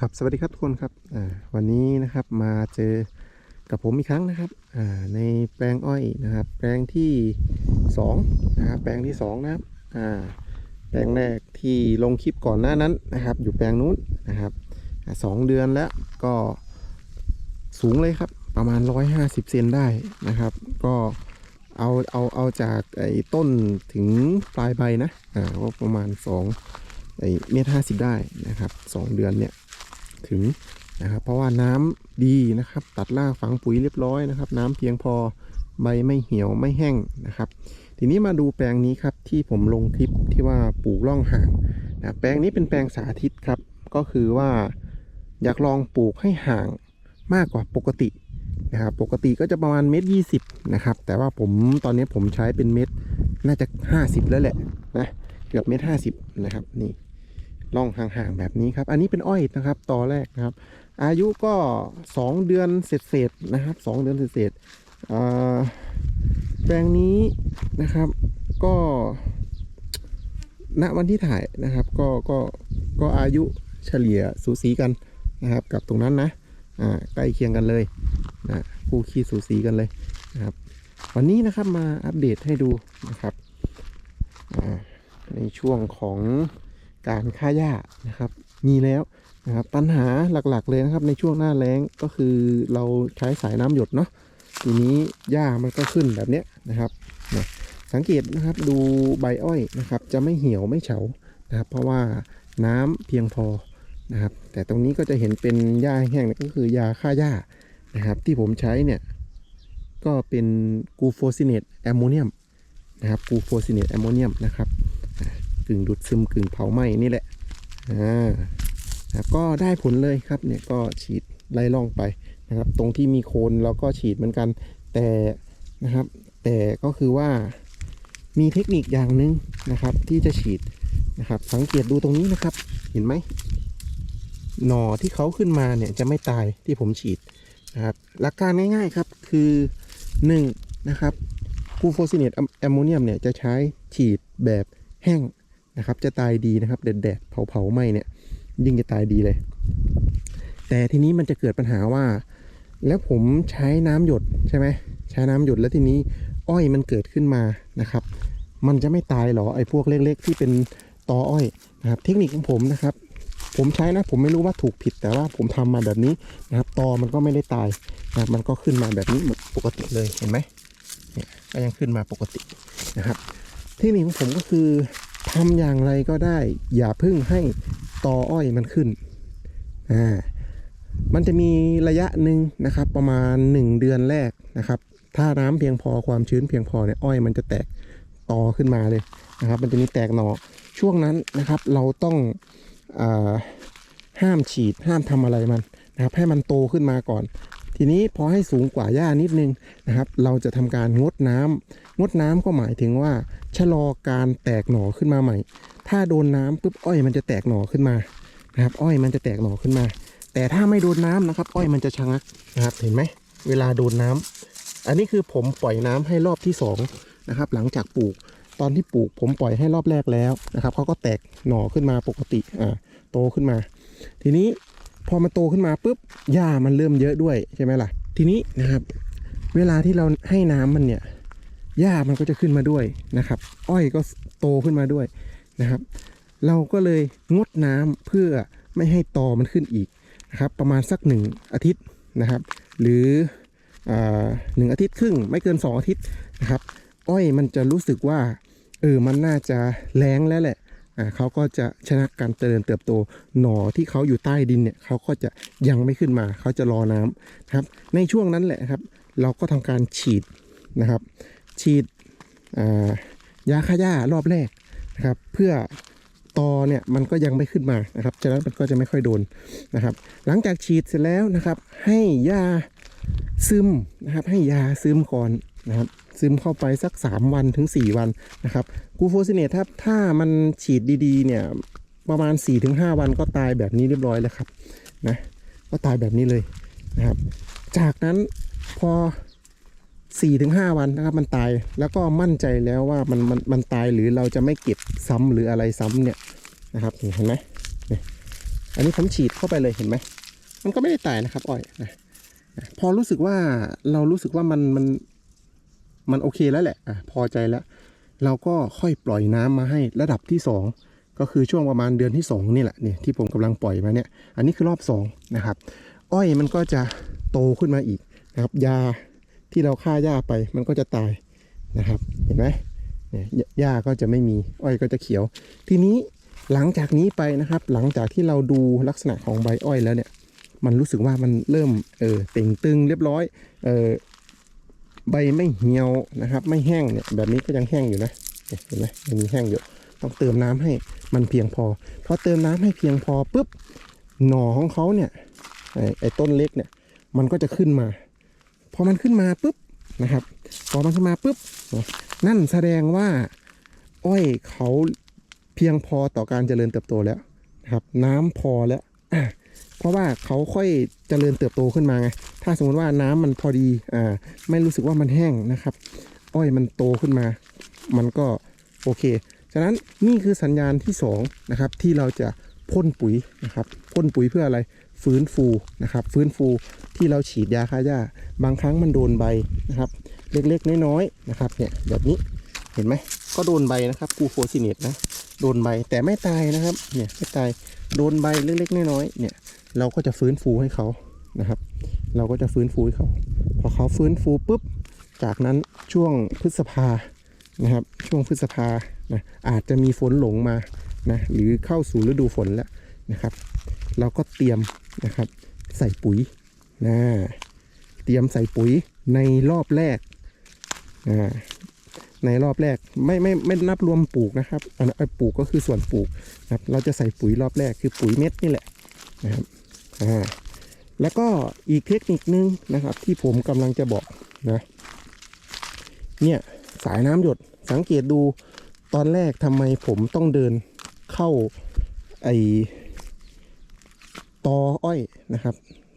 ครับสวัสดีครับทุกคนครับวันนี้นะครับมาเจอกับผมอีกครั้งนะครับในแปลงอ้อยนะครับ แปลงที่สองนะครับแปลงที่สองนะครับแปลงแรกที่ลงคลิปก่อนหน้านั้นนะครับ อยู่แปลงนู้นนะครับสองเดือนแล้วก็สูงเลยครับ ประมาณ 150 เซนได้นะครับ ก็เอาเอาเอาจากไอ้ต้นถึงปลายใบนะอ่าก็ประมาณ2ไอ้เมตรห้าสิบได้นะครับสองเดือนเนี่ย ถึงนะครับ เพราะว่าน้ำดีนะครับ ตัดรากฝังปุ๋ยเรียบร้อยนะครับ น้ำเพียงพอใบไม่เหี่ยวไม่แห้งนะครับ ทีนี้มาดูแปลงนี้ครับที่ผมลงคลิปที่ว่าปลูกร่องห่างนะแปลงนี้เป็นแปลงสาธิตครับ ก็คือว่าอยากลองปลูกให้ห่างมากกว่าปกตินะครับปกติก็จะประมาณเมตรยี่สิบนะครับ แต่ว่าผมตอนนี้ผมใช้เป็นเมตรน่าจะ 50 แล้วแหละนะเกือบเมตรห้าสิบนะครับนี่ ล่องห่างๆแบบนี้ครับ อันนี้เป็นอ้อยนะครับต่อแรกนะครับ อายุก็ 2 เดือนเศษๆนะครับ 2 เดือนเศษๆอ่าแปลงนี้นะครับก็ณวันที่ถ่ายนะครับ ก็ก็ก็อายุเฉลี่ยสูสีกันนะครับ กับตรงนั้นนะอ่าใกล้เคียงกันเลยนะคู่ขี้สูสีกันเลยนะครับ วันนี้นะครับมาอัปเดตให้ดูนะครับอ่าในช่วงของ การฆ่าหญ้านะครับ มีแล้วนะครับปัญหาหลักๆเลยนะครับในช่วงหน้าแล้งก็คือเราใช้สายน้ำหยดเนาะทีนี้หญ้ามันก็ขึ้นแบบเนี้ยนะครับนะสังเกตนะครับดูใบอ้อยนะครับ จะไม่เหี่ยวไม่เฉานะครับ เพราะว่าน้ำเพียงพอนะครับ แต่ตรงนี้ก็จะเห็นเป็นหญ้าแห้งก็คือยาฆ่าหญ้านะครับ ที่ผมใช้เนี่ยก็เป็นกูโฟซิเนตแอมโมเนียมนะครับกูโฟซิเนตแอมโมเนียมนะครับ กึ่งดูดซึมกึ่งเผาไหม้นี่แหละอ่านะก็ได้ผลเลยครับเนี่ยก็ฉีดไล่ล่องไปนะครับ ตรงที่มีโคนเราก็ฉีดเหมือนกัน แต่นะครับ แต่ก็คือว่ามีเทคนิคอย่างหนึ่งนะครับ ที่จะฉีดนะครับ สังเกตดูตรงนี้นะครับ เห็นไหมหน่อที่เขาขึ้นมาเนี่ยจะไม่ตายที่ผมฉีดนะครับหลักการง่ายๆครับคือ1นะครับกูโฟซิเนตแอมโมเนียมเนี่ยจะใช้ฉีดแบบแห้ง นะครับ จะตายดีนะครับแดดๆเผาๆไหมเนี่ย ยิ่งจะตายดีเลย แต่ทีนี้มันจะเกิดปัญหาว่า แล้วผมใช้น้ำหยดใช่ไหมใช้น้ำหยดแล้วทีนี้อ้อยมันเกิดขึ้นมานะครับ มันจะไม่ตายหรอไอ้พวกเล็ก ๆ ที่เป็นตออ้อยนะครับ เทคนิคของผมนะครับ ผมใช้นะผมไม่รู้ว่าถูกผิดแต่ว่าผมทำมาแบบนี้นะครับ ตอมันก็ไม่ได้ตายนะครับมันก็ขึ้นมาแบบนี้ปกติเลยเห็นไหมเนี่ยก็ยังขึ้นมาปกตินะครับ เทคนิคของผมก็คือ ทำอย่างไรก็ได้ อย่าพึ่งให้ตออ้อยมันขึ้นอ่ามันจะมีระยะหนึ่งนะครับ ประมาณ 1 เดือนแรกนะครับ ถ้าน้ำเพียงพอความชื้นเพียงพอเนี่ยอ้อยมันจะแตกตอขึ้นมาเลยนะครับ มันจะมีแตกหนอช่วงนั้นนะครับ เราต้องอ่าห้ามฉีดห้ามทำอะไรมันนะครับ ให้มันโตขึ้นมาก่อน ทีนี้พอให้สูงกว่าหญ้านิดนึงนะครับ เราจะทำการงดน้ำงดน้ำก็หมายถึงว่า ชะลอการแตกหน่อขึ้นมาใหม่ ถ้าโดนน้ำปุ๊บอ้อยมันจะแตกหน่อขึ้นมานะครับ อ้อยมันจะแตกหน่อขึ้นมา แต่ถ้าไม่โดนน้ำนะครับ อ้อยมันจะชะงักนะครับเห็นไหมเวลาโดนน้ำอันนี้คือผมปล่อยน้ำให้รอบที่สองนะครับหลังจากปลูกตอนที่ปลูกผมปล่อยให้รอบแรกแล้วนะครับเขาก็แตกหน่อขึ้นมาปกติอ่าโตขึ้นมา ทีนี้พอมันโตขึ้นมาปุ๊บหญ้ามันเริ่มเยอะด้วยใช่ไหมล่ะ ทีนี้นะครับ เวลาที่เราให้น้ำมันเนี่ย หญ้ามันก็จะขึ้นมาด้วยนะครับ อ้อยก็โตขึ้นมาด้วยนะครับ เราก็เลยงดน้ำเพื่อไม่ให้ตอมันขึ้นอีกนะครับ ประมาณสักหนึ่งอาทิตย์นะครับ หรืออหนึ่งอาทิตย์ครึ่งไม่เกินสองอาทิตย์นะครับ อ้อยมันจะรู้สึกว่าเออมันน่าจะแรงแล้วแหละอ่าเขาก็จะชนะการเจริญเติบโตหน่อที่เขาอยู่ใต้ดินเนี่ยเขาก็จะยังไม่ขึ้นมาเขาจะรอน้ำนะครับ ในช่วงนั้นแหละครับ เราก็ทำการฉีดนะครับ ฉีดยาฆ่าหญ้ารอบแรกนะครับ เพื่อตอเนี่ยมันก็ยังไม่ขึ้นมานะครับฉะนั้นมันก็จะไม่ค่อยโดนนะครับ หลังจากฉีดเสร็จแล้วนะครับ ให้ยาซึมนะครับ ให้ยาซึมก่อนนะครับ ซึมเข้าไปสัก 3 วันถึง 4 วันนะครับกูโฟซิเนตถ้าถ้ามันฉีดดีๆ เนี่ยประมาณ 4-5 วันก็ตายแบบนี้เรียบร้อยแล้วครับนะก็ตายแบบนี้เลยนะครับ จากนั้นพอ 4-5วันนะครับมันตายแล้วก็มั่นใจแล้วว่ามันมันมันตายหรือเราจะไม่เก็บซ้ำหรืออะไรซ้ำเนี่ยนะครับเห็นไหมนี่อันนี้ผมฉีดเข้าไปเลยเห็นไหมมันก็ไม่ได้ตายนะครับอ้อยนะพอรู้สึกว่าเรารู้สึกว่ามันมันมันโอเคแล้วแหละอะพอใจแล้ว เราก็ค่อยปล่อยน้ำมาให้ระดับที่สองก็คือช่วงประมาณเดือนที่สองนี่แหละเนี่ยที่ผมกำลังปล่อยมาเนี่ย อันนี้คือรอบสองนะครับ อ้อยมันก็จะโตขึ้นมาอีกนะครับยา ที่เราฆ่าหญ้าไปมันก็จะตายนะครับ เห็นไหมเนี่ยหญ้าก็จะไม่มีอ้อยก็จะเขียว ทีนี้หลังจากนี้ไปนะครับ หลังจากที่เราดูลักษณะของใบอ้อยแล้วเนี่ย มันรู้สึกว่ามันเริ่มเออเต่งตึงเรียบร้อยเออใบไม่เหี่ยวนะครับ ไม่แห้งเนี่ยแบบนี้ก็ยังแห้งอยู่นะเห็นไหมยังมีแห้งอยู่ ต้องเติมน้ำให้มันเพียงพอพอเติมน้ำให้เพียงพอปุ๊บหน่อของเขาเนี่ยไอไอ้ต้นเล็กเนี่ยมันก็จะขึ้นมา พอมันขึ้นมาปุ๊บนะครับ พอมันขึ้นมาปุ๊บนั่นแสดงว่าอ้อยเขาเพียงพอต่อการเจริญเติบโตแล้วนะครับ น้ำพอแล้วเพราะว่าเขาค่อยเจริญเติบโตขึ้นมาไง ถ้าสมมติว่าน้ำมันพอดีอ่าไม่รู้สึกว่ามันแห้งนะครับ อ้อยมันโตขึ้นมา มันก็โอเค ฉะนั้นนี่คือสัญญาณที่สองนะครับที่เราจะพ่นปุ๋ยนะครับพ่นปุ๋ยเพื่ออะไรฟื้นฟูนะครับ ฟื้นฟู ที่เราฉีดยาฆ่าหญ้า บางครั้งมันโดนใบนะครับ เล็กๆ น้อยๆนะครับเนี่ยแบบนี้เห็นไหมก็โดนใบนะครับกูโฟซิเนตนะโดนใบแต่ไม่ตายนะครับเนี่ยไม่ตายโดนใบเล็กๆ น้อยๆเนี่ยเราก็จะฟื้นฟูให้เขานะครับ เราก็จะฟื้นฟูให้เขา พอเขาฟื้นฟูปุ๊บจากนั้นช่วงพฤษภานะครับ ช่วงพฤษภานะอาจจะมีฝนหลงมานะหรือเข้าสู่ฤดูฝนแล้วนะครับ เราก็เตรียมนะครับ ใส่ปุ๋ย นะเตรียมใส่ปุ๋ยในรอบแรกอ่าในรอบแรกไม่ไม่ไม่นับรวมปลูกนะครับอันนั้นปลูกก็คือส่วนปลูกนะครับ เราจะใส่ปุ๋ยรอบแรกคือปุ๋ยเม็ดนี่แหละนะครับอ่าแล้วก็อีกเทคนิคนึงนะครับ ที่ผมกำลังจะบอกนะเนี่ยสายน้ำหยดสังเกตดูตอนแรกทำไมผมต้องเดินเข้าไอตออ้อยนะครับ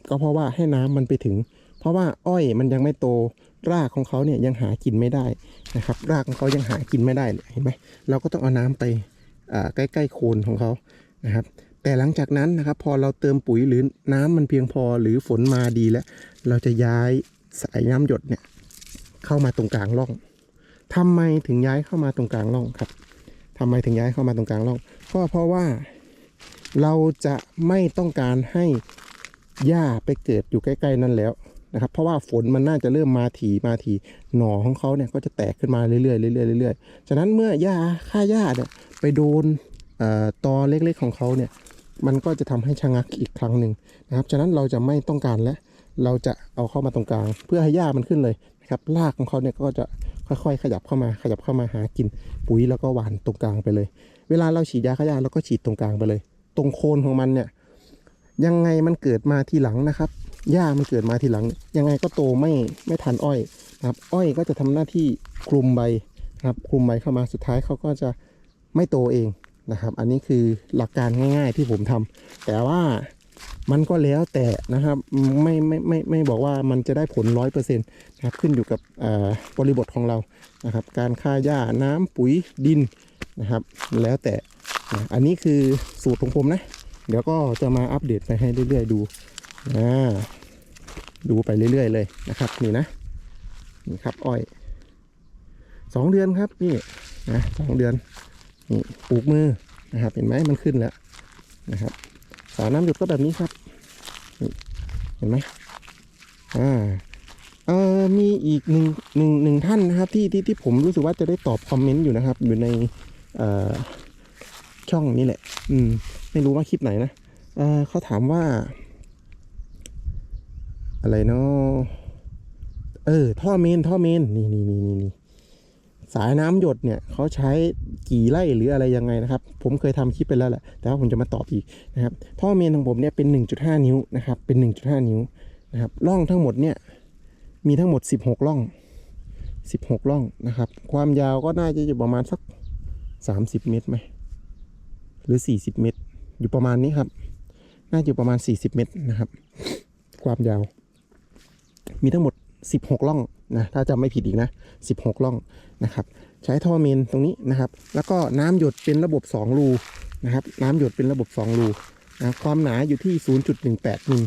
ก็เพราะว่าให้น้ำมันไปถึง เพราะว่าอ้อยมันยังไม่โตรากของเขาเนี่ยยังหากินไม่ได้นะครับ รากของเขายังหากินไม่ได้เห็นไหมเราก็ต้องเอาน้ำไปใกล้ๆโคนของเขานะครับ แต่หลังจากนั้นนะครับพอเราเติมปุ๋ยหรือน้ำมันเพียงพอหรือฝนมาดีแล้ว เราจะย้ายสายน้ำหยดเนี่ยเข้ามาตรงกลางร่องทำไมถึงย้ายเข้ามาตรงกลางร่องครับทำไมถึงย้ายเข้ามาตรงกลางร่องก็เพราะว่าเราจะไม่ต้องการให้ หญ้าไปเกิดอยู่ใกล้ ๆ นั่นแล้วนะครับ เพราะว่าฝนมันน่าจะเริ่มมาถี่มาถี่หน่อของเขาเนี่ยก็จะแตกขึ้นมาเรื่อยๆเรื่อยๆเรื่อยๆฉะนั้นเมื่อหญ้าค่าหญ้าเนี่ยไปโดนตอเล็กๆของเขาเนี่ยมันก็จะทำให้ชะงักอีกครั้งหนึ่งนะครับ ฉะนั้นเราจะไม่ต้องการแล้วเราจะเอาเข้ามาตรงกลาง เพื่อให้หญ้ามันขึ้นเลยนะครับรากของเขาเนี่ยก็จะค่อยๆ ขยับเข้ามาขยับเข้ามาหากินปุ๋ยแล้วก็หว่านตรงกลางไปเลย เวลาเราฉีดยาฆ่าหญ้าเราก็ฉีดตรงกลางไปเลย ตรงโคนของมันเนี่ย ยังไงมันเกิดมาทีหลังนะครับหญ้ามันเกิดมาทีหลัง ยังไงก็โตไม่ไม่ทันอ้อยนะครับ อ้อยก็จะทำหน้าที่คลุมใบนะครับคลุมใบเข้ามาสุดท้ายเขาก็จะไม่โตเองนะครับ อันนี้คือหลักการง่าย ๆ ที่ผมทำแต่ว่ามันก็แล้วแต่นะครับไม่ไม่ไม่ไม่บอกว่ามันจะได้ผลร้อยเปอร์เซ็นต์นะครับขึ้นอยู่กับบริบทของเรานะครับ การฆ่าหญ้าน้ำปุ๋ยดินนะครับ แล้วแต่อันนี้คือสูตรของผมนะ เดี๋ยวก็จะมาอัปเดตไปให้เรื่อยๆดูอ่าดูไปเรื่อยๆเลยนะครับ นี่นะนี่ครับอ้อยสองเดือนครับนี่นะสองเดือนนี่ปลูกมือนะครับ เห็นไหมมันขึ้นแล้วนะครับ สายน้ำหยดก็แบบนี้ครับเห็นไหมอ่าเอ่อมีอีกหนึ่งหนึ่งหนึ่งท่านนะครับที่ที่ที่ผมรู้สึกว่าจะได้ตอบคอมเมนต์อยู่นะครับ อยู่ในเอ่อช่องนี้แหละ อืม ไม่รู้ว่าคลิปไหนนะเเขาถามว่า อะไรเนาะเออ ท่อเมนท่อเมนนี่นี่นี่นี่นี่สายน้ำหยดเนี่ยเขาใช้กี่ไร่หรืออะไรยังไงนะครับ ผมเคยทำคลิปไปแล้วแหละแต่ว่าผมจะมาตอบอีกนะครับ ท่อเมนของผมเนี่ยเป็น 1.5 นิ้วนะครับ เป็น 1.5 นิ้วนะครับร่องทั้งหมดเนี่ยมีทั้งหมด 16ร่อง 16ร่องนะครับ ความยาวก็น่าจะอยู่ประมาณสัก 30 เมตรไหมหรือ 40 เมตร อยู่ประมาณนี้ครับ น่าอยู่ประมาณ 40 เมตรนะครับ ความยาว มีทั้งหมด 16ร่องนะ ถ้าจำไม่ผิดอีกนะ 16ร่องนะครับ ใช้ท่อเมนตรงนี้นะครับ แล้วก็น้ำหยดเป็นระบบ 2 รูนะครับ น้ำหยดเป็นระบบ 2 รูนะความหนาอยู่ที่ 0.18มิล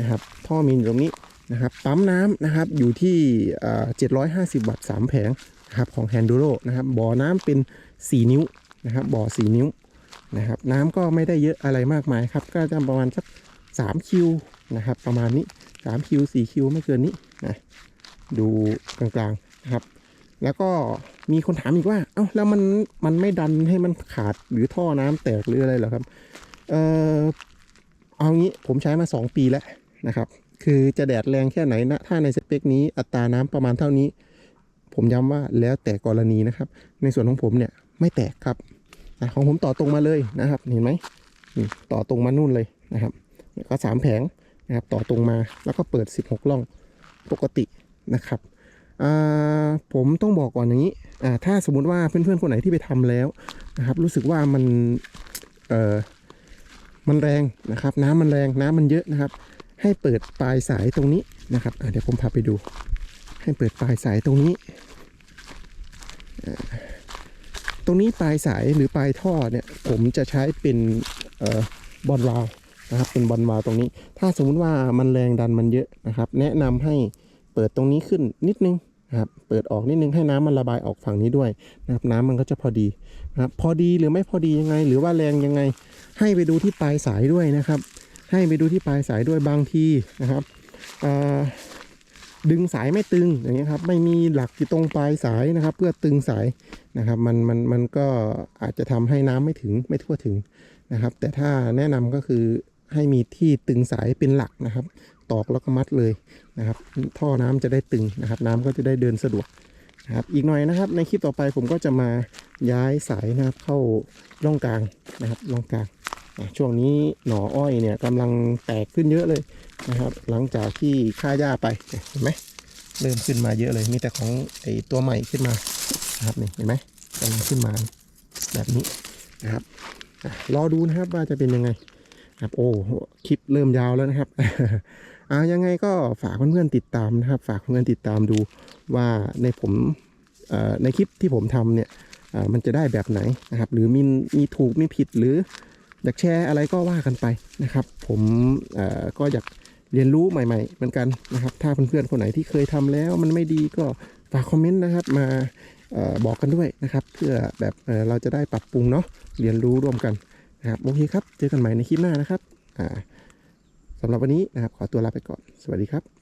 นะครับ ท่อมิลอยู่ตรงนี้นะครับ ปั๊มน้ำนะครับอยู่ที่เอ่อ750 วัตต์3แผงนะครับของ h a n d u r o นะครับ บ่อน้ำเป็น 4 นิ้วนะครับ บ่อ 4 นิ้ว นะครับ น้ำก็ไม่ได้เยอะอะไรมากมายครับ ก็จะประมาณสัก3คิวนะครับ ประมาณนี้3คิว4คิวไม่เกินนี้นะดูกลางๆนะครับ แล้วก็มีคนถามอีกว่า เอ้าแล้วมันมันไม่ดันให้มันขาดหรือท่อน้ำแตกหรืออะไรหรอครับ เออเอางี้ผมใช้มา 2 ปีแล้วนะครับ คือจะแดดแรงแค่ไหนนะ ถ้าในสเปคนี้อัตราน้ำประมาณเท่านี้ ผมย้ำว่าแล้วแต่กรณีนะครับ ในส่วนของผมเนี่ยไม่แตกครับ อะของผมต่อตรงมาเลยนะครับ เห็นไหมต่อตรงมานู่นเลยนะครับก็สามแผงนะครับต่อตรงมาแล้วก็เปิด 16 ล่องปกตินะครับผมต้องบอกก่อนอย่างนี้ ถ้าสมมติว่าเพื่อนๆคนไหนที่ไปทำแล้วนะครับ รู้สึกว่ามันมันแรงนะครับ น้ำมันแรงน้ำมันเยอะนะครับ ให้เปิดปลายสายตรงนี้นะครับเดี๋ยวผมพาไปดู ให้เปิดปลายสายตรงนี้ ตรงนี้ปลายสายหรือปลายท่อเนี่ย ผมจะใช้เป็นออบอลวาล์วนะครับ เป็นบอลวาล์วตรงนี้ ถ้าสมมุติว่ามันแรงดันมันเยอะนะครับ แนะนำให้เปิดตรงนี้ขึ้นนิดนึงนะครับ เปิดออกนิดนึงให้น้ำมันระบายออกฝั่งนี้ด้วยนะครับ น้ำมันก็จะพอดีนะครับ พอดีหรือไม่พอดียังไง หรือว่าแรงยังไง ให้ไปดูที่ปลายสายด้วยนะครับ ให้ไปดูที่ปลายสายด้วยบางทีนะครับอ่า ดึงสายไม่ตึงอย่างเงี้ยครับไม่มีหลักอยู่ตรงปลายสายนะครับ เพื่อตึงสายนะครับมันมันมันก็อาจจะทำให้น้ำไม่ถึงไม่ทั่วถึงนะครับ แต่ถ้าแนะนำก็คือให้มีที่ตึงสายเป็นหลักนะครับ ตอกแล้วก็มัดเลยนะครับ ท่อน้ำจะได้ตึงนะครับ น้ำก็จะได้เดินสะดวกนะครับอีกหน่อยนะครับ ในคลิปต่อไปผมก็จะมาย้ายสายนะครับเข้าร่องกลางนะครับร่องกลางช่วงนี้หน่ออ้อยเนี่ยกำลังแตกขึ้นเยอะเลย นะครับ หลังจากที่ค่าหญ้าไปเห็นไหมเริ่มขึ้นมาเยอะเลย มีแต่ของไอตัวใหม่ขึ้นมานะครับนี่เห็นไหมกำลังขึ้นมาแบบนี้นะครับรอดูนะครับว่าจะเป็นยังไงครับโอ้คลิปเริ่มยาวแล้วนะครับอ่ายังไงก็ฝากเพื่อนๆติดตามนะครับ ฝากเพื่อนๆติดตามดูว่าในผมในคลิปที่ผมทำเนี่ยมันจะได้แบบไหนนะครับ หรือมีมีถูกมีผิดหรืออยากแชร์อะไรก็ว่ากันไปนะครับ ผมก็อยาก เรียนรู้ใหม่ ๆ เหมือนกันนะครับ ถ้าเพื่อนๆคนไหนที่เคยทำแล้ว มันไม่ดีก็ฝากคอมเมนต์นะครับมาออบอกกันด้วยนะครับ เพื่อแบบเเราจะได้ปรับปรุงเนาะเรียนรู้ร่วมกันนะครับโอเคครับ เจอกันใหม่ในคลิปหน้านะครับอ่าสำหรับวันนี้นะครับ ขอตัวลาไปก่อน สวัสดีครับ